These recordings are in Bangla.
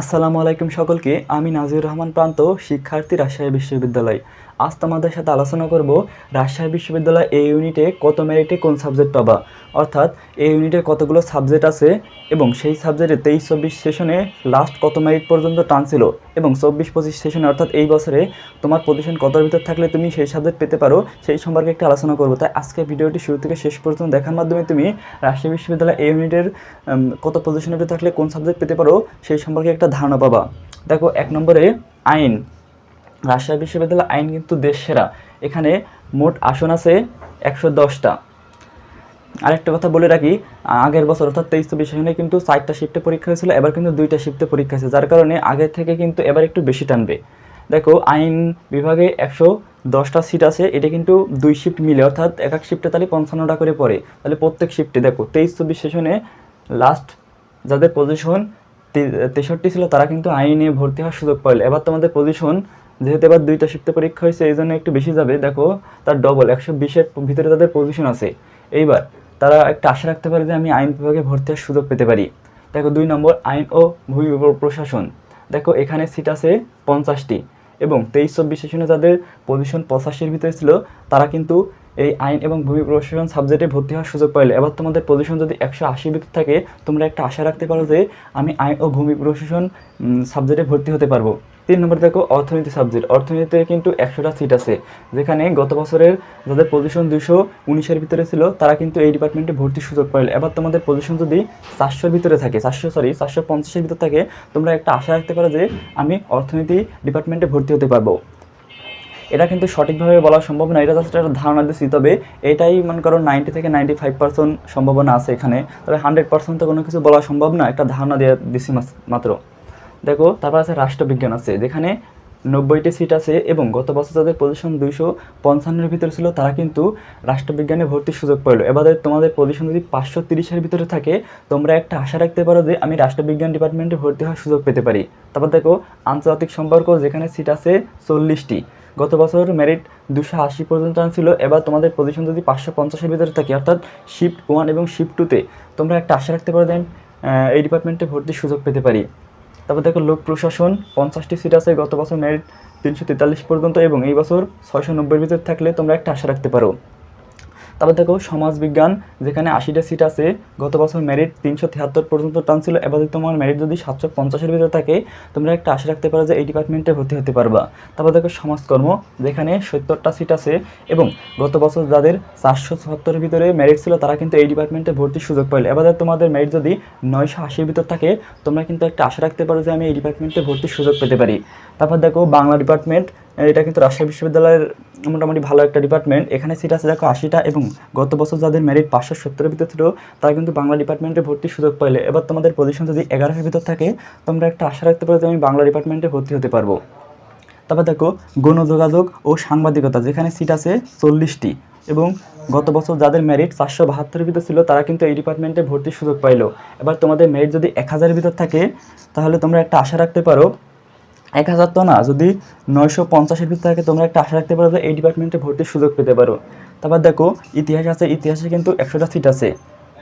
আসসালামু আলাইকুম সকলকে আমি নাজির রহমান প্রান্ত শিক্ষার্থী রাজশাহী বিশ্ববিদ্যালয়। আজ তোমাদের সাথে আলোচনা করব রাজশাহী বিশ্ববিদ্যালয় এই ইউনিটে কত মেরিটে কোন সাবজেক্ট পাবা? অর্থাৎ এই ইউনিটে কতগুলো সাবজেক্ট আছে এবং সেই সাবজেক্টে তেইশ চব্বিশ সেশনে লাস্ট কত মেরিট পর্যন্ত টানছিল এবং চব্বিশ পঁচিশ সেশনে অর্থাৎ এই বছরে তোমার পজিশন কতর ভিতর থাকলে তুমি সেই সাবজেক্ট পেতে পারো, সেই সম্পর্কে একটা আলোচনা করব। তাই আজকে ভিডিওটি শুরু থেকে শেষ পর্যন্ত দেখার মাধ্যমে তুমি রাজশাহী বিশ্ববিদ্যালয় এই ইউনিটের কত পজিশনের ভিতরে থাকলে কোন সাবজেক্ট পেতে পারো, সেই সম্পর্কে একটা ধারণা পাবা। দেখো, এক নম্বরে আইন। রাজশাহী বিশ্ববিদ্যালয় আইন কিন্তু দেশ সেরা এখানে মোট আসন আছে একশো দশটা। আরেকটা কথা বলে রাখি, আগের বছর অর্থাৎ তেইশ চব্বিশ সেখানে কিন্তু চারটা শিফটে পরীক্ষা হয়েছিল, এবার কিন্তু দুইটা শিফটে পরীক্ষা হয়েছে, যার কারণে আগের থেকে কিন্তু এবার একটু বেশি টানবে। দেখো, আইন বিভাগে একশো দশটা সিট আছে, এটা কিন্তু দুই শিফট মিলে, অর্থাৎ এক এক শিফটে তাহলে পঞ্চান্নটা করে পড়ে। তাহলে প্রত্যেক শিফটে দেখো, তেইশ চব্বিশ সেশনে লাস্ট যাদের পজিশন তেষট্টি ছিল, তারা কিন্তু আইনে ভর্তি হওয়ার সুযোগ পাইল। এবার তোমাদের পজিশন যেহেতু এবার দুইটা শিফটে পরীক্ষা হয়েছে, এই জন্য একটু বেশি যাবে। দেখো, তার ডবল একশো বিশের ভিতরে তাদের পজিশন আছে। এইবার তারা একটা আশা রাখতে পারে যে আমি আইন বিভাগে ভর্তি হওয়ার সুযোগ পেতে পারি। দেখো, দুই নম্বর, আইন ও ভূমি প্রশাসন। দেখো, এখানে সিট আছে পঞ্চাশটি এবং তেইশ চব্বিশ সেশনে যাদের পজিশন পঁচাশির ভিতরে ছিল, তারা কিন্তু এই আইন এবং ভূমি প্রশাসন সাবজেক্টে ভর্তি হওয়ার সুযোগ পাইলে। এবার তোমাদের পজিশন যদি একশো আশির ভিতর থাকে, তোমরা একটা আশা রাখতে পারো যে আমি আইন ও ভূমি প্রশাসন সাবজেক্টে ভর্তি হতে পারব। তিন নম্বর দেখো, অর্থনীতি সাবজেক্ট অর্থনীতিতে কিন্তু একশোটা সিট আছে। যেখানে গত বছরের যাদের পজিশন দুশো উনিশের ভিতরে ছিল, তারা কিন্তু এই ডিপার্টমেন্টে ভর্তির সুযোগ পাইলে। এবার তোমাদের পজিশন যদি চারশোর ভিতরে থাকে, চারশো সরি চারশো পঞ্চাশের ভিতর থাকে, তোমরা একটা আশা রাখতে পারো যে আমি অর্থনীতি ডিপার্টমেন্টে ভর্তি হতে পারব। এটা কিন্তু সঠিকভাবে বলা সম্ভব না, এটা জাস্ট একটা ধারণা দিচ্ছি তবে এটাই মনে করো নাইনটি থেকে নাইনটি ফাইভ পার্সেন্ট সম্ভাবনা আছে এখানে। তবে হান্ড্রেড পার্সেন্ট তো কোনো কিছু বলা সম্ভব না, একটা ধারণা দিয়ে দিচ্ছি মাত্র। দেখো, তারপর আছে রাষ্ট্রবিজ্ঞান আছে। যেখানে নব্বইটি সিট আছে এবং গত বছর যাদের পজিশন দুইশো পঞ্চান্নের ভিতরে ছিল, তারা কিন্তু রাষ্ট্রবিজ্ঞানে ভর্তির সুযোগ পাইলো। এবারে তোমাদের পজিশন যদি পাঁচশো তিরিশের ভিতরে থাকে, তোমরা একটা আশা রাখতে পারো যে আমি রাষ্ট্রবিজ্ঞান ডিপার্টমেন্টে ভর্তি হওয়ার সুযোগ পেতে পারি। তারপর দেখো, আন্তর্জাতিক সম্পর্ক, যেখানে সিট আছে চল্লিশটি। গত বছর মেরিট দুশো আশি পর্যন্ত ছিল। এবার তোমাদের পজিশন যদি পাঁচশো পঞ্চাশের ভিতরে থাকে, অর্থাৎ শিফট ওয়ান এবং শিফট টুতে তোমরা একটা আশা রাখতে পারো দেন এই ডিপার্টমেন্টে ভর্তির সুযোগ পেতে পারি। তারপর দেখো লোক প্রশাসন, পঞ্চাশটি সিট আছে, গত বছর মেরিট তিনশো তেতাল্লিশ পর্যন্ত এবং এই বছর ছয়শো নব্বইয়ের ভিতর থাকলে তোমরা একটা আশা রাখতে পারো। তারপর দেখো সমাজবিজ্ঞান, যেখানে আশিটা সিট আছে, গত বছর মেরিট তিনশো তিয়াত্তর পর্যন্ত টান ছিল এবার যদি তোমার মেরিট যদি সাতশো পঞ্চাশের ভিতরে থাকে, তোমরা একটা আশা রাখতে পারো যে এই ডিপার্টমেন্টে ভর্তি হতে পারবা। তারপর দেখো সমাজকর্ম, যেখানে সত্তরটা সিট আছে এবং গত বছর যাদের চারশো চুয়াত্তরের ভিতরে মেরিট ছিল, তারা কিন্তু এই ডিপার্টমেন্টে ভর্তির সুযোগ পাইলে। এবার তোমাদের মেরিট যদি নয়শো আশির ভিতর থাকে, তোমরা কিন্তু একটা আশা রাখতে পারো যে আমি এই ডিপার্টমেন্টে ভর্তির সুযোগ পেতে পারি। তারপর দেখো বাংলা ডিপার্টমেন্ট এটা কিন্তু রাজশাহী বিশ্ববিদ্যালয়ের মোটামুটি ভালো একটা ডিপার্টমেন্ট এখানে সিট আছে দেখো আশিটা এবং গত বছর যাদের মেরিট পাঁচশো সত্তরের ভিতর ছিল, তারা কিন্তু বাংলা ডিপার্টমেন্টে ভর্তির সুযোগ পাইলে। এবার তোমাদের পজিশন যদি এগারোশোর ভিতর থাকে, তোমরা একটা আশা রাখতে পারো যে আমি বাংলা ডিপার্টমেন্টে ভর্তি হতে পারব। তারপর দেখো, গণযোগাযোগ ও সাংবাদিকতা, যেখানে সিট আছে চল্লিশটি। এবং গত বছর যাদের মেরিট চারশো বাহাত্তরের ভিতর ছিল, তারা কিন্তু এই ডিপার্টমেন্টে ভর্তির সুযোগ পাইলো। এবার তোমাদের মেরিট যদি এক হাজারের ভিতর থাকে, তাহলে তোমরা একটা আশা রাখতে পারো এক হাজার তো না, যদি নয়শো পঞ্চাশের ভিতর থাকে তোমরা একটা আশা রাখতে পারো যে এই ডিপার্টমেন্টে ভর্তির সুযোগ পেতে পারো। তারপর দেখো, ইতিহাস আছে, ইতিহাসে কিন্তু একশোটা সিট আছে।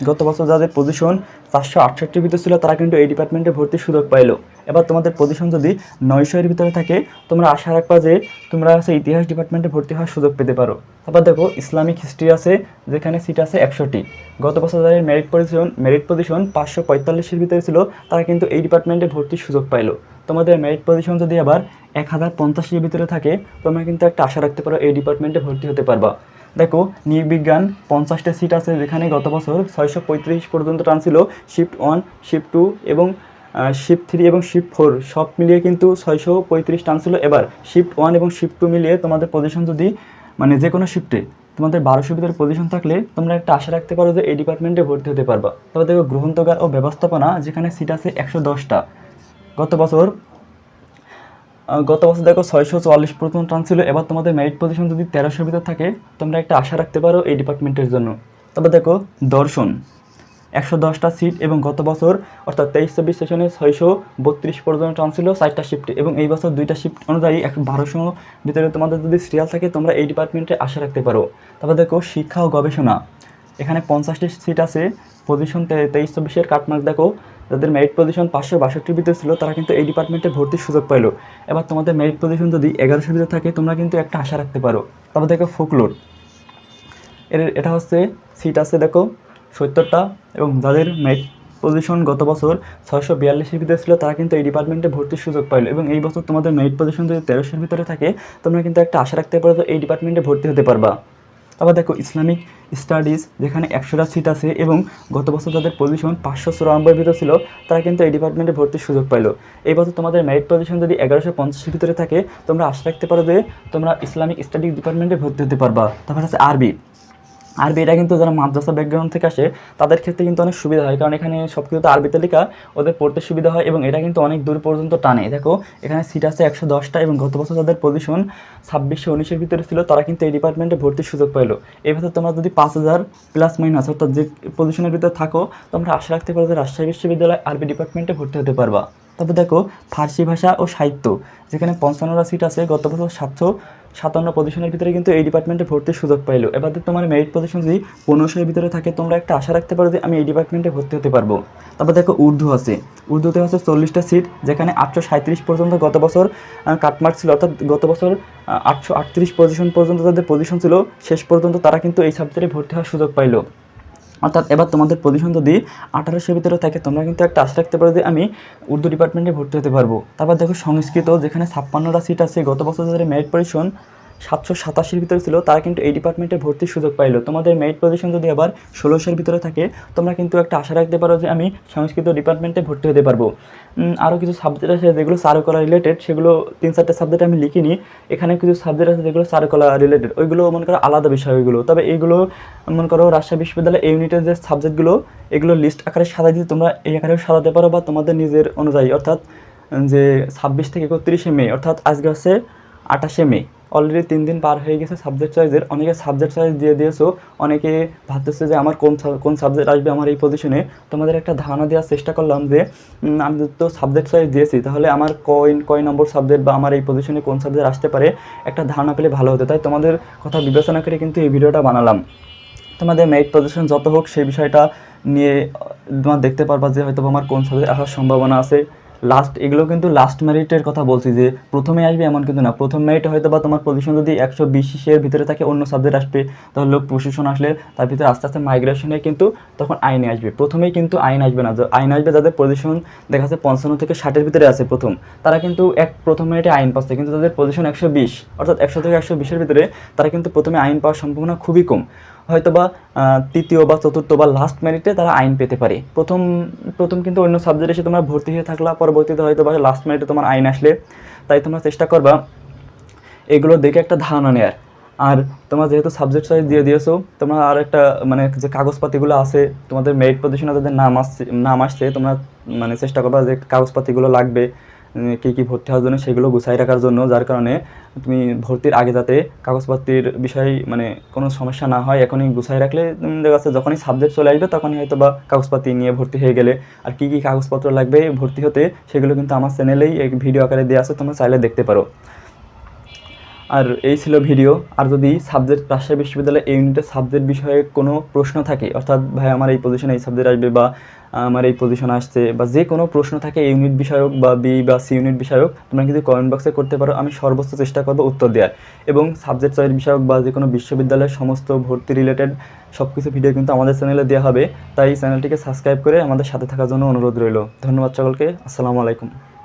গত বছর যাদের পজিশন চারশো আটষট্টির ভিতর ছিল, তারা কিন্তু এই ডিপার্টমেন্টে ভর্তির সুযোগ পাইলো। এবার তোমাদের পজিশন যদি নয়শো এর ভিতরে থাকে, তোমরা আশা রাখবা যে তোমরা আছে ইতিহাস ডিপার্টমেন্টে ভর্তি হওয়ার সুযোগ পেতে পারো। তারপর দেখো ইসলামিক হিস্ট্রি আছে, যেখানে সিট আছে একশোটি গত বছর যাদের মেরিট পজিশন মেরিট পজিশন পাঁচশো পঁয়তাল্লিশের ভিতরে ছিল, তারা কিন্তু এই ডিপার্টমেন্টে ভর্তির সুযোগ পাইলো। তোমাদের মেরিট পজিশন যদি আবার এক হাজার পঞ্চাশের ভিতরে থাকে, তোমরা কিন্তু একটা আশা রাখতে পারো, এই ডিপার্টমেন্টে ভর্তি হতে পারবা। দেখো, নির্বিজ্ঞান পঞ্চাশটা সিট আছে যেখানে গত বছর ছয়শো পঁয়ত্রিশ পর্যন্ত টান ছিল শিফট ওয়ান শিফট টু এবং শিফট থ্রি এবং শিফট ফোর সব মিলিয়ে কিন্তু ছয়শো পঁয়ত্রিশ টান ছিল। এবার শিফট ওয়ান এবং শিফট টু মিলিয়ে তোমাদের পজিশন যদি মানে যে কোনো শিফটে তোমাদের বারোশো ভিতরে পজিশন থাকলে তোমরা একটা আশা রাখতে পারো যে এই ডিপার্টমেন্টে ভর্তি হতে পারবা। তবে দেখো গ্রহণতকার ও ব্যবস্থাপনা যেখানে সিট আছে একশো দশটা। গত বছর গত বছর দেখো ছয়শো চুয়াল্লিশ পর্যন্ত টান ছিল, এবার তোমাদের মেরিট পজিশন যদি তেরোশোর ভিতর থাকে, তোমরা একটা আশা রাখতে পারো এই ডিপার্টমেন্টের জন্য। তবে দেখো, দর্শন। একশো দশটা সিট এবং গত বছর, অর্থাৎ তেইশ চব্বিশ সেশনে ছয়শো বত্রিশ পর্যন্ত টান ছিল চারটা শিফটে এবং এই বছর দুইটা শিফট অনুযায়ী এক বারোশো ভিতরে তোমাদের যদি সিরিয়াল থাকে, তোমরা এই ডিপার্টমেন্টে আশা রাখতে পারো। তারপর দেখো, শিক্ষা ও গবেষণা। এখানে পঞ্চাশটি সিট আছে পজিশন তেইশ চব্বিশের কাটমার্ক দেখো যাদের মেরিট পজিশন পাঁচশো বাষট্টির ভিতরে ছিল, তারা কিন্তু এই ডিপার্টমেন্টে ভর্তির সুযোগ পাইলো। এবার তোমাদের মেরিট পজিশন যদি এগারোশোর ভিতরে থাকে, তোমরা কিন্তু একটা আশা রাখতে পারো। তারপর দেখো ফোকলোর এর, এটা হচ্ছে সিট আছে দেখো, সত্তরটা, এবং যাদের মেরিট পজিশন গত বছর ছয়শো বিয়াল্লিশের ভিতরে ছিল, তারা কিন্তু এই ডিপার্টমেন্টে ভর্তির সুযোগ পাইলো। এবং এই বছর তোমাদের মেরিট পজিশন যদি তেরোশোর ভিতরে থাকে, তোমরা কিন্তু একটা আশা রাখতে পারো যে এই ডিপার্টমেন্টে ভর্তি হতে পারবা। তারপর দেখো ইসলামিক স্টাডিজ যেখানে একশোটা সিট আছে এবং গত বছর যাদের পজিশন পাঁচশো চুরানব্বই ভিতরে ছিল, তারা কিন্তু এই ডিপার্টমেন্টে ভর্তির সুযোগ পাইলো। এই বছর তোমাদের মেরিট পজিশন যদি এগারোশো পঞ্চাশের ভিতরে থাকে, তোমরা আশা রাখতে পারো যে তোমরা ইসলামিক স্টাডিজ ডিপার্টমেন্টে ভর্তি হতে পারবা। তারপর আছে আরবি। আরবি এটা কিন্তু যারা মাদ্রাসা ব্যাকগ্রাউন্ড থেকে আসে, তাদের ক্ষেত্রে কিন্তু অনেক সুবিধা হয়। কারণ এখানে সব কিছু তো আরবিতে লেখা, ওদের পড়তে সুবিধা হয় এবং এটা কিন্তু অনেক দূর পর্যন্ত টানে। দেখো, এখানে সিট আছে একশো দশটা এবং গত বছর তাদের পজিশন ছাব্বিশশো উনিশের ভিতরে ছিল, তারা কিন্তু এই ডিপার্টমেন্টে ভর্তির সুযোগ পাইলো। এই বছর তোমরা যদি পাঁচ হাজার প্লাস মাইনাস অর্থাৎ যে পজিশনের ভিতরে থাকো, তোমরা আশা রাখতে পারো যে রাজশাহী বিশ্ববিদ্যালয় আরবি ডিপার্টমেন্টে ভর্তি হতে পারবা। তবে দেখো, ফার্সি ভাষা ও সাহিত্য, যেখানে পঞ্চান্নটা সিট আছে, গত বছর সাতশো সাতান্ন পজিশনের ভিতরে কিন্তু এই ডিপার্টমেন্টে ভর্তির সুযোগ পাইলো। এবার তোমার মেরিট পজিশন যদি পনেরোশোর ভিতরে থাকে, তোমরা একটা আশা রাখতে পারো যে আমি এই ডিপার্টমেন্টে ভর্তি হতে পারব। তারপর দেখো উর্দু আছে। উর্দুতে হচ্ছে চল্লিশটা সিট যেখানে আটশো সাঁত্রিশ পর্যন্ত গত বছর কাটমার্ক ছিল, অর্থাৎ গত বছর আটশো আটত্রিশ পজিশন পর্যন্ত তাদের পজিশন ছিল, শেষ পর্যন্ত তারা কিন্তু এই সাবজেক্টে ভর্তি হওয়ার সুযোগ পাইলো। অর্থাৎ এবার তোমাদের পজিশন যদি আঠারোশোর ভিতরে থাকে, তোমরা কিন্তু একটা আশা রাখতে পারো যে আমি উর্দু ডিপার্টমেন্টে ভর্তি হতে পারব। তারপর দেখো সংস্কৃত, যেখানে ছাপ্পান্নটা সিট আছে, গত বছর যাদের মেরিট পজিশন সাতশো সাতাশির ভিতরে ছিল, তারা কিন্তু এই ডিপার্টমেন্টে ভর্তির সুযোগ পাইলো। তোমাদের মেরিট পজিশন যদি আবার ষোলোশোর ভিতরে থাকে, তোমরা কিন্তু একটা আশা রাখতে পারো যে আমি সংস্কৃত ডিপার্টমেন্টে ভর্তি হতে পারব। আরও কিছু সাবজেক্ট আছে যেগুলো চারুকলা রিলেটেড সেগুলো তিন চারটে সাবজেক্ট আমি লিখিনি। এখানে কিছু সাবজেক্ট আছে যেগুলো চারুকলা রিলেটেড ওইগুলো মনে করো আলাদা বিষয় ওইগুলো। তবে এইগুলো মনে করো রাজশাহী বিশ্ববিদ্যালয় এই ইউনিটের যে সাবজেক্টগুলো এগুলো লিস্ট আকারে সাজা দিতে তোমরা এই আকারেও সাজাতে পারো বা তোমাদের নিজের অনুযায়ী, অর্থাৎ যে ছাব্বিশ থেকে একত্রিশে মে, অর্থাৎ আজকে হচ্ছে আঠাশে মে। অলরেডি তিন দিন পার হয়ে গেছে সাবজেক্ট চয়েসের অনেকে সাবজেক্ট চয়েস দিয়ে দিয়েছ। অনেকে ভাবতেছে যে আমার কোন কোন সাবজেক্ট আসবে আমার এই পজিশনে তোমাদের একটা ধারণা দেওয়ার চেষ্টা করলাম যে আমি তো সাবজেক্ট চয়েস দিয়েছি, তাহলে আমার কয় কয় নম্বর সাবজেক্ট বা আমার এই পজিশনে কোন সাবজেক্ট আসতে পারে? একটা ধারণা পেলে ভালো হতো। তাই তোমাদের কথা বিবেচনা করে কিন্তু এই ভিডিওটা বানালাম। তোমাদের মেরিট পজিশন যত হোক সেই বিষয়টা নিয়ে তোমার দেখতে পারবা যে হয়তো আমার কোন সাবজেক্ট আসার সম্ভাবনা আছে। লাস্ট এগুলো কিন্তু লাস্ট মেরিটের কথা বলছি যে প্রথমে আসবে এমন কিন্তু না। প্রথম মেরিট হয়তো বা তোমার পজিশন যদি একশো বিশের ভিতরে থাকে, অন্য সাবজেক্ট আসবে, তাহলে লোক প্রশাসন আসলে তার ভিতরে আস্তে আস্তে মাইগ্রেশনে কিন্তু তখন আইনে আসবে। প্রথমেই কিন্তু আইন আসবে না। আইন আসবে যাদের পজিশন দেখা যাচ্ছে পঞ্চান্ন থেকে ষাটের ভিতরে আছে প্রথম, তারা কিন্তু এক প্রথম মেরিটে আইন পাচ্ছে কিন্তু তাদের পজিশন একশো বিশ, অর্থাৎ একশো থেকে একশো বিশের ভিতরে, তারা কিন্তু প্রথমে আইন পাওয়ার সম্ভাবনা খুবই কম। হয়তো বা আহ, তৃতীয় বা চতুর্থ বা লাস্ট মেরিটে তারা আইন পেতে পারে। প্রথম প্রথম কিন্তু অন্য সাবজেক্টে এসে তোমরা ভর্তি হয়ে থাকলা পরবর্তীতে হয়তো বা লাস্ট মেরিটে তোমার আইন আসলে। তাই তোমরা চেষ্টা করবা এগুলো দেখে একটা ধারণা নেয়ার। আর তোমরা যেহেতু সাবজেক্ট চয়েস দিয়ে দিয়েছ তোমরা আর একটা মানে যে কাগজপাতিগুলো আছে তোমাদের মেরিট পজিশনে তাদের নাম আসছে নাম আসছে তোমরা মানে চেষ্টা করবা যে কাগজপাতিগুলো লাগবে। কী কী ভর্তি হওয়ার জন্য সেগুলো গুছাই রাখার জন্য, যার কারণে তুমি ভর্তির আগে যাতে কাগজপত্রের বিষয়ে মানে কোনো সমস্যা না হয়, এখনই গুছাই রাখলে দেখা যাচ্ছে যখনই সাবজেক্ট চলে আসবে তখনই হয়তো বা কাগজপাতি নিয়ে ভর্তি হয়ে গেলে। আর কী কী কাগজপত্র লাগবে ভর্তি হতে সেগুলো কিন্তু আমার চ্যানেলেই এক ভিডিও আকারে দেওয়া আছে, তোমরা চাইলে দেখতে পারো। আর এই ছিল ভিডিও আর যদি সাবজেক্ট রাজশাহী বিশ্ববিদ্যালয়ে এই ইউনিটের সাবজেক্ট বিষয়ে কোনো প্রশ্ন থাকে, অর্থাৎ, ভাই, আমার এই পজিশনে এই সাবজেক্ট আসবে বা আমার এই পজিশন আসছে বা যে কোনো প্রশ্ন থাকে ইউনিট বিষয়ক বা বি বা সি ইউনিট বিষয়ক, তোমরা কিন্তু কমেন্ট বক্সে করতে পারো। আমি সর্বোচ্চ চেষ্টা করব উত্তর দেওয়ার। এবং সাবজেক্ট চয়েস বিষয়ক বা যে কোনো বিশ্ববিদ্যালয়ের সমস্ত ভর্তি রিলেটেড সব কিছু ভিডিও কিন্তু আমাদের চ্যানেলে দেওয়া হবে। তাই চ্যানেলটিকে সাবস্ক্রাইব করে আমাদের সাথে থাকার জন্য অনুরোধ রইল। ধন্যবাদ সকলকে। আসসালামু আলাইকুম।